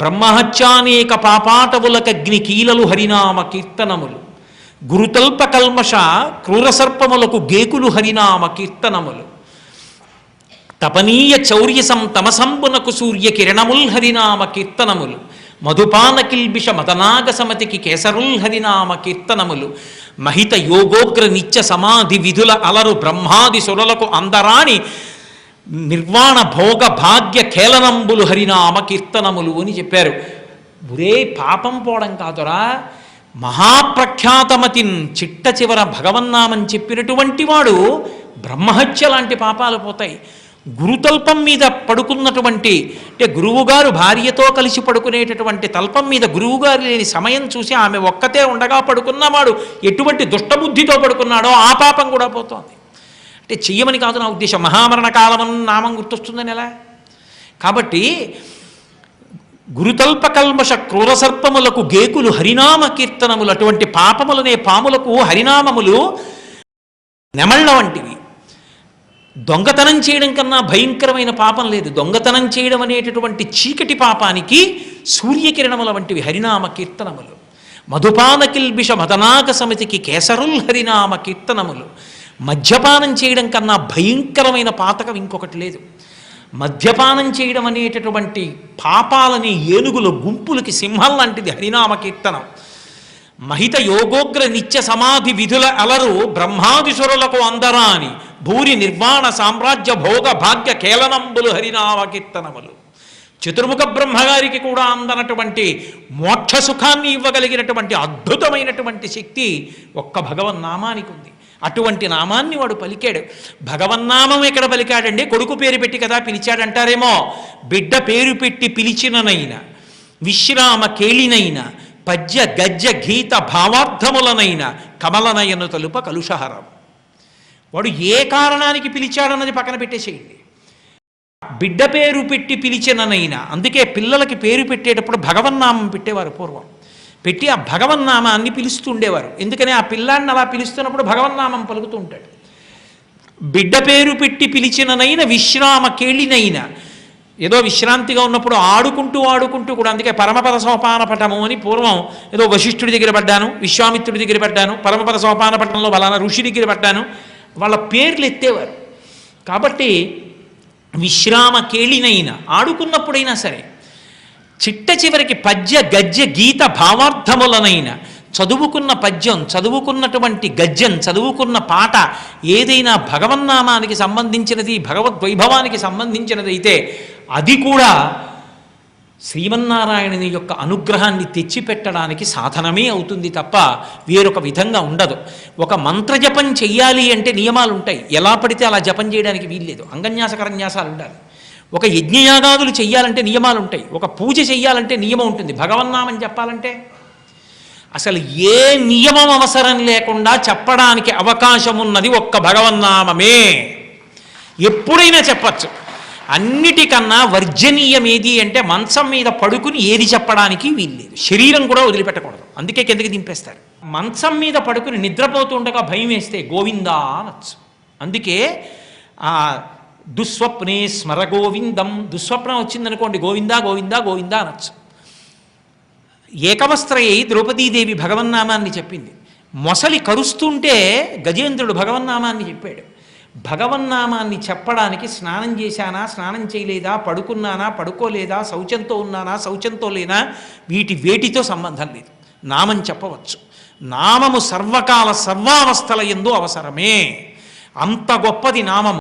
బ్రహ్మహత్యానేక పాపాటవులకగ్ని కీలలు హరినామ కీర్తనములు. గురుతల్ప కల్మష క్రూరసర్పములకు గేకులు హరినామ కీర్తనములు. తపనీయ చౌర్యసం తమసంబునకు సూర్య కిరణముల్ హరినామ కీర్తనములు. మధుపాన కిల్బిష మతనాగ సమతికి కేసరుల్ హరినామ కీర్తనములు. మహిత యోగోగ్ర నిత్య సమాధి విధుల అలరు బ్రహ్మాది సురలకు అందరాని నిర్వాణ భోగ భాగ్య కేలనంబులు హరినామ కీర్తనములు అని చెప్పారు. ఒరే పాపం పోవడం కాదురా. మహాప్రఖ్యాతమతిన్ చిట్ట చివర భగవన్నామని చెప్పినటువంటి వాడు బ్రహ్మహత్య లాంటి పాపాలు పోతాయి. గురుతల్పం మీద పడుకున్నటువంటి అంటే గురువుగారు భార్యతో కలిసి పడుకునేటటువంటి తల్పం మీద గురువుగారు లేని సమయం చూసి ఆమె ఒక్కతే ఉండగా పడుకున్నవాడు ఎటువంటి దుష్టబుద్ధితో పడుకున్నాడో ఆ పాపం కూడా పోతోంది. అంటే చెయ్యమని కాదు నా ఉద్దేశం. మహామరణ కాలం నామం గుర్తొస్తుందని ఎలా? కాబట్టి గురుతల్ప కల్మష క్రూరసర్పములకు గేకులు హరినామ కీర్తనములు అటువంటి పాపములనే పాములకు హరినామములు నెమళ్ళ వంటివి. దొంగతనం చేయడం కన్నా భయంకరమైన పాపం లేదు. దొంగతనం చేయడం అనేటటువంటి చీకటి పాపానికి సూర్యకిరణముల వంటివి హరినామ కీర్తనములు. మధుపాన కిల్బిష మదనాక సమితికి కేసరుల్ హరినామ కీర్తనములు. మద్యపానం చేయడం కన్నా భయంకరమైన పాతకం ఇంకొకటి లేదు. మద్యపానం చేయడం అనేటటువంటి పాపాలని ఏనుగుల గుంపులకి సింహం లాంటిది హరినామ కీర్తనం. మహిత యోగోగ్ర నిత్య సమాధి విధుల అలరు బ్రహ్మాదిసురులకు అందరాని భూరి నిర్వాణ సామ్రాజ్య భోగ భాగ్య కేలనంబులు హరినామ కీర్తనములు. చతుర్ముఖ బ్రహ్మగారికి కూడా అందనటువంటి మోక్ష సుఖాన్ని ఇవ్వగలిగినటువంటి అద్భుతమైనటువంటి శక్తి ఒక్క భగవన్నామానికి ఉంది అటువంటి నామాన్ని వాడు పలికాడు. భగవన్నామం ఎక్కడ పలికాడండి? కొడుకు పేరు పెట్టి కదా పిలిచాడంటారేమో. బిడ్డ పేరు పెట్టి పిలిచిననైనా విశ్రామ కేళినైన పద్య గజ్య గీత భావార్థములనైన కమలనయను తలుప కలుషహరం. వాడు ఏ కారణానికి పిలిచాడన్నది పక్కన పెట్టేసేయండి. బిడ్డ పేరు పెట్టి పిలిచిననైనా అందుకే పిల్లలకి పేరు పెట్టేటప్పుడు భగవన్నామం పెట్టేవారు పూర్వం. పెట్టి ఆ భగవన్నామాన్ని పిలుస్తూ ఉండేవారు ఎందుకని ఆ పిల్లాన్ని అలా పిలుస్తున్నప్పుడు భగవన్నామం పలుకుతూ ఉంటాడు బిడ్డ పేరు పెట్టి పిలిచిననైన విశ్రామ కేళినైన ఏదో విశ్రాంతిగా ఉన్నప్పుడు ఆడుకుంటూ ఆడుకుంటూ కూడా అందుకే పరమపద సోపాన పటము అని పూర్వం ఏదో వశిష్ఠుడి దగ్గర పడ్డాను విశ్వామిత్రుడి దగ్గర పడ్డాను పరమపద సోపాన పట్టణంలో బలానా ఋషి దగ్గర పడ్డాను వాళ్ళ పేర్లు ఎత్తేవారు. కాబట్టి విశ్రామ కేళినైన ఆడుకున్నప్పుడైనా సరే చిట్ట చివరికి పద్య గద్య గీత భావార్థములనైన చదువుకున్న పద్యం చదువుకున్నటువంటి గద్యం చదువుకున్న పాట ఏదైనా భగవన్నామానికి సంబంధించినది భగవద్వైభవానికి సంబంధించినదైతే అది కూడా శ్రీమన్నారాయణుని యొక్క అనుగ్రహాన్ని తెచ్చిపెట్టడానికి సాధనమే అవుతుంది తప్ప వేరొక విధంగా ఉండదు. ఒక మంత్రజపం చెయ్యాలి అంటే నియమాలు ఉంటాయి ఎలా పడితే అలా జపం చేయడానికి వీల్లేదు. అంగన్యాసకరన్యాసాలు ఉండాలి ఒక యజ్ఞయాగాదులు చెయ్యాలంటే నియమాలు ఉంటాయి ఒక పూజ చెయ్యాలంటే నియమం ఉంటుంది. భగవన్నామని చెప్పాలంటే అసలు ఏ నియమం అవసరం లేకుండా చెప్పడానికి అవకాశం ఉన్నది ఒక్క భగవన్నామమే ఎప్పుడైనా చెప్పచ్చు. అన్నిటికన్నా వర్జనీయం ఏది అంటే మంచం మీద పడుకుని ఏది చెప్పడానికి వీల్లేదు. శరీరం కూడా వదిలిపెట్టకూడదు. అందుకే కిందకి దింపేస్తారు. మంచం మీద పడుకుని నిద్రపోతుండగా భయం వేస్తే గోవిందా అనొచ్చు. అందుకే దుస్వప్నే స్మర గోవిందం. దుస్వప్నం వచ్చిందనుకోండి గోవిందా గోవిందా గోవిందా అనొచ్చు. ఏకవస్త్రయ్యి ద్రౌపదీదేవి భగవన్నామాన్ని చెప్పింది. మొసలి కరుస్తుంటే గజేంద్రుడు భగవన్నామాన్ని చెప్పాడు. భగవన్నామాన్ని చెప్పడానికి స్నానం చేశానా స్నానం చేయలేదా పడుకున్నానా పడుకోలేదా శౌచంతో ఉన్నానా శౌచంతో లేనా వీటి వేటితో సంబంధం లేదు. నామం చెప్పవచ్చు. నామము సర్వకాల సర్వావస్థల ఎందు అవసరమే. అంత గొప్పది నామము.